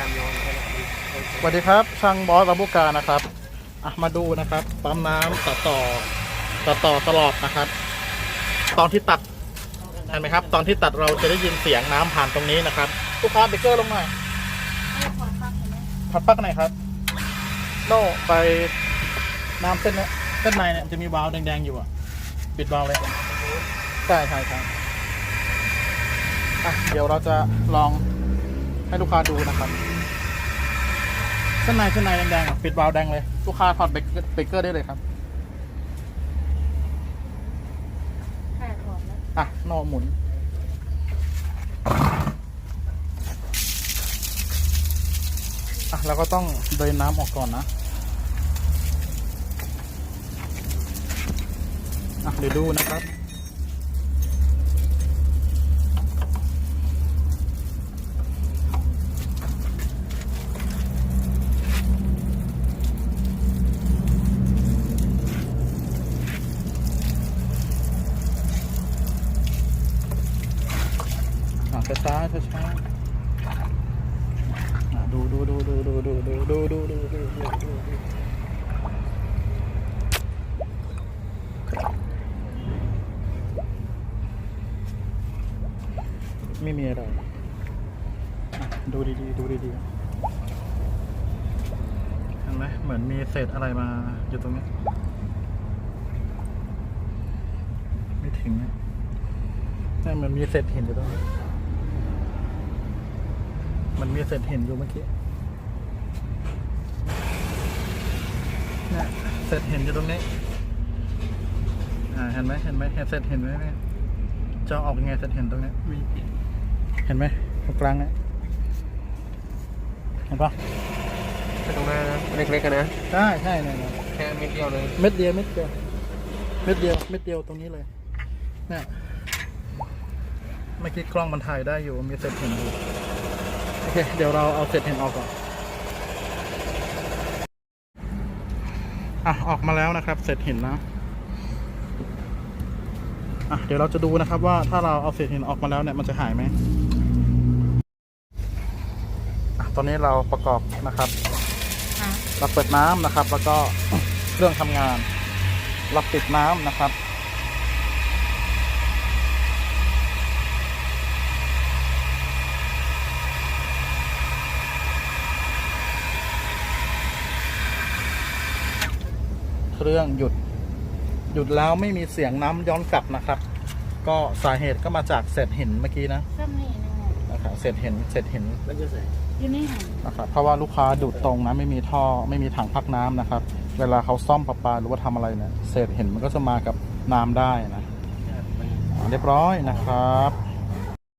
การโยนขนาดนี้สวัสดีครับ ช่างบอสลำบุกานะครับอะมาดูนะครับปั๊มน้ำตัดต่อตัดต่อตลอดนะครับ ตอนที่ตัดเห็นไหมครับ ตอนที่ตัดเราจะได้ยินเสียงน้ำผ่านตรงนี้นะครับลูกค้าเบรกเกอร์ลงหน่อยผัดปักไหนครับโน่ไปน้ำเส้นเนี้ยเส้นในเนี่ยจะมีวาล์วแดงๆอยู่อะ ปิดวาล์วเลยใช่ใช่ใช่อะเดี๋ยวเราจะลอง ให้ลูกค้าดูนะครับเส้นในเส้นในแดงๆอะปิดวาล์วแดงเลย ลูกค้าถอดเบรกเกอร์เบรกเกอร์ได้เลยครับค่ะถอดแล้วอะโนหมุน อะเราก็ต้องเดินน้ำออกก่อนนะ อะเดี๋ยวดูนะครับ ช้าช้าช้าช้าดูดูดูดูดูดูดูดูดูดูดูดูไม่มีอะไรอะดูดีๆดูดีๆเห็นไหมเหมือนมีเศษอะไรมาอยู่ตรงนี้ ไม่ถึงนะนี่มันมีเศษหินอยู่ตรงนี้ มันมีเศษหินอยู่เมื่อกี้เนี่ยเศษหินอยู่ตรงนี้ อ่า เห็นไหมเห็นไหมเห็นเศษหินไหมเนี่ยจะเอาออกยังไงเศษหินตรงนี้มีเห็นไหมตรงกลางเนี่ยเห็นปะไปตรงหน้านะเล็กๆกันนะใช่ใช่เนี่ยเนี่ยแค่เม็ดเดียวเลยเม็ดเดียวเม็ดเดียวเม็ดเดียวเม็ดเดียวตรงนี้เลยเนี่ยเมื่อกี้กล้องมันถ่ายได้อยู่มีเศษหินอยู่โอ เค เดี๋ยวเราเอาเศษหินออกก่อน อะ ออกมาแล้วนะครับ เศษหินนะ อะ เดี๋ยวเราจะดูนะครับว่าถ้าเราเอาเศษหินออกมาแล้วเนี่ยมันจะหายไหมอะ ตอนนี้เราประกอบนะครับค่ะเราเปิดน้ำนะครับ แล้วก็เครื่องทำงาน เราปิดน้ำนะครับ เครื่องหยุด หยุดแล้วไม่มีเสียงน้ำย้อนกลับนะครับ ก็สาเหตุก็มาจากเศษหินเมื่อกี้นะซ้ำนี่นะนะครับเศษหินเศษหินมันจะใส่อยู่ในหันนะครับเพราะว่าลูกค้าดูดตรงนะไม่มีท่อไม่มีถังพักน้ำนะครับ เวลาเขาซ่อมประปาหรือว่าทำอะไรเนี่ยเศษเห็นมันก็จะมากับน้ำได้นะอ่าเรียบร้อยนะครับ